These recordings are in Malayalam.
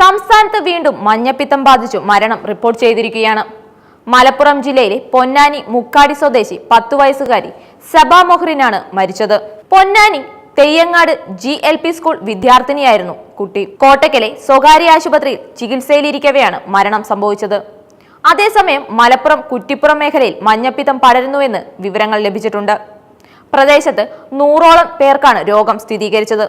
സംസ്ഥാനത്ത് വീണ്ടും മഞ്ഞപ്പിത്തം ബാധിച്ചു. മരണം റിപ്പോർട്ട് ചെയ്തിരിക്കുകയാണ്. മലപ്പുറം ജില്ലയിലെ പൊന്നാനി മുക്കാടി സ്വദേശി പത്തു വയസ്സുകാരി സബാ മൊഹ്റിനാണ് മരിച്ചത്. Ponnani Theyyangad G L P school വിദ്യാർത്ഥിനിയായിരുന്നു കുട്ടി. കോട്ടക്കലെ സ്വകാര്യ ആശുപത്രിയിൽ ചികിത്സയിലിരിക്കവെയാണ് മരണം സംഭവിച്ചത്. അതേസമയം മലപ്പുറം കുറ്റിപ്പുറം മേഖലയിൽ മഞ്ഞപ്പിത്തം പടരുന്നുവെന്ന് വിവരങ്ങൾ ലഭിച്ചിട്ടുണ്ട്. പ്രദേശത്ത് നൂറോളം പേർക്കാണ് രോഗം സ്ഥിരീകരിച്ചത്.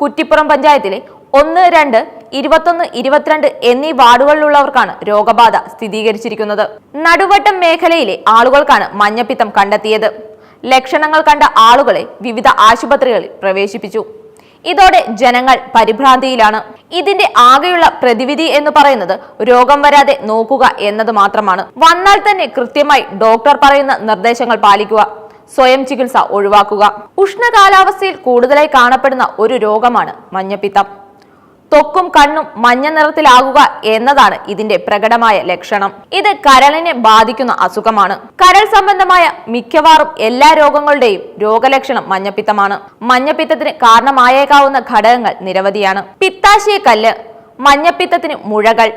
കുറ്റിപ്പുറം പഞ്ചായത്തിലെ ഒന്ന് രണ്ട് ഇരുപത്തൊന്ന് ഇരുപത്തിരണ്ട് എന്നീ വാർഡുകളിലുള്ളവർക്കാണ് രോഗബാധ സ്ഥിരീകരിച്ചിരിക്കുന്നത്. നടുവട്ടം മേഖലയിലെ ആളുകൾക്കാണ് മഞ്ഞപ്പിത്തം കണ്ടെത്തിയത്. ലക്ഷണങ്ങൾ കണ്ട ആളുകളെ വിവിധ ആശുപത്രികളിൽ പ്രവേശിപ്പിച്ചു. ഇതോടെ ജനങ്ങൾ പരിഭ്രാന്തിയിലാണ്. ഇതിന്റെ ആകെയുള്ള പ്രതിവിധി എന്ന് പറയുന്നത് രോഗം വരാതെ നോക്കുക എന്നത് മാത്രമാണ്. വന്നാൽ തന്നെ കൃത്യമായി ഡോക്ടർ പറയുന്ന നിർദ്ദേശങ്ങൾ പാലിക്കുക. സ്വയം ചികിത്സ ഒഴിവാക്കുക. ഉഷ്ണകാലാവസ്ഥയിൽ കൂടുതലായി കാണപ്പെടുന്ന ഒരു രോഗമാണ് മഞ്ഞപ്പിത്തം. തൊക്കും കണ്ണും മഞ്ഞ നിറത്തിലാകുക എന്നതാണ് ഇതിന്റെ പ്രകടമായ ലക്ഷണം. ഇത് കരളിനെ ബാധിക്കുന്ന അസുഖമാണ്. കരൾ സംബന്ധമായ മിക്കവാറും എല്ലാ രോഗങ്ങളുടെയും രോഗലക്ഷണം മഞ്ഞപ്പിത്തമാണ്. മഞ്ഞപ്പിത്തത്തിന് കാരണമായേക്കാവുന്ന ഘടകങ്ങൾ നിരവധിയാണ്. പിത്താശയ കല്ല് മഞ്ഞപ്പിത്തത്തിന് മുഴകൾ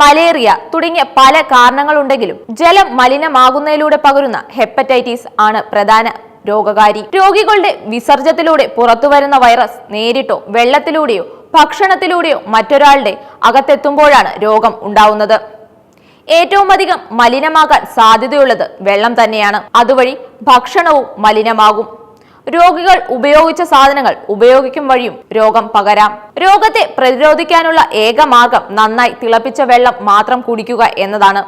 മലേറിയ തുടങ്ങിയ പല കാരണങ്ങളുണ്ടെങ്കിലും ജലം മലിനമാകുന്നതിലൂടെ പകരുന്ന ഹെപ്പറ്റൈറ്റിസ് ആണ് പ്രധാന രോഗകാരി. രോഗികളുടെ വിസർജ്യത്തിലൂടെ പുറത്തുവരുന്ന വൈറസ് നേരിട്ടോ വെള്ളത്തിലൂടെയോ ഭക്ഷണത്തിലൂടെയോ മറ്റൊരാളുടെ അകത്തെത്തുമ്പോഴാണ് രോഗം ഉണ്ടാവുന്നത്. ഏറ്റവും അധികം മലിനമാകാൻ സാധ്യതയുള്ളത് വെള്ളം തന്നെയാണ്. അതുവഴി ഭക്ഷണവും മലിനമാകും. രോഗികൾ ഉപയോഗിച്ച സാധനങ്ങൾ ഉപയോഗിക്കും വഴിയും രോഗം പകരാം. രോഗത്തെ പ്രതിരോധിക്കാനുള്ള ഏക മാർഗം നന്നായി തിളപ്പിച്ച വെള്ളം മാത്രം കുടിക്കുക എന്നതാണ്.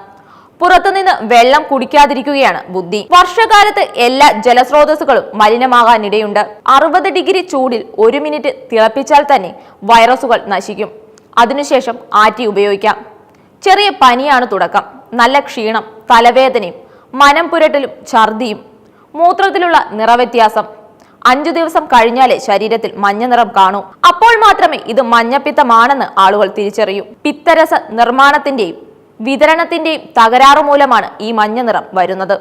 പുറത്തുനിന്ന് വെള്ളം കുടിക്കാതിരിക്കുകയാണ് ബുദ്ധി. വർഷകാലത്ത് എല്ലാ ജലസ്രോതസ്സുകളും മലിനമാകാനിടയുണ്ട്. അറുപത് ഡിഗ്രി ചൂടിൽ ഒരു മിനിറ്റ് തിളപ്പിച്ചാൽ തന്നെ വൈറസുകൾ നശിക്കും. അതിനുശേഷം ആറ്റി ഉപയോഗിക്കാം. ചെറിയ പനിയാണ് തുടക്കം. നല്ല ക്ഷീണം തലവേദനയും മനം പുരട്ടലും ഛർദിയും മൂത്രത്തിലുള്ള നിറവ്യത്യാസം അഞ്ചു ദിവസം കഴിഞ്ഞാലേ ശരീരത്തിൽ മഞ്ഞ നിറം കാണൂ. അപ്പോൾ മാത്രമേ ഇത് മഞ്ഞപ്പിത്തമാണെന്ന് ആളുകൾ തിരിച്ചറിയൂ. പിത്തരസ നിർമ്മാണത്തിന്റെയും വിതരണത്തിന്റെയും തകരാറു മൂലമാണ് ഈ മഞ്ഞ നിറം വരുന്നത്.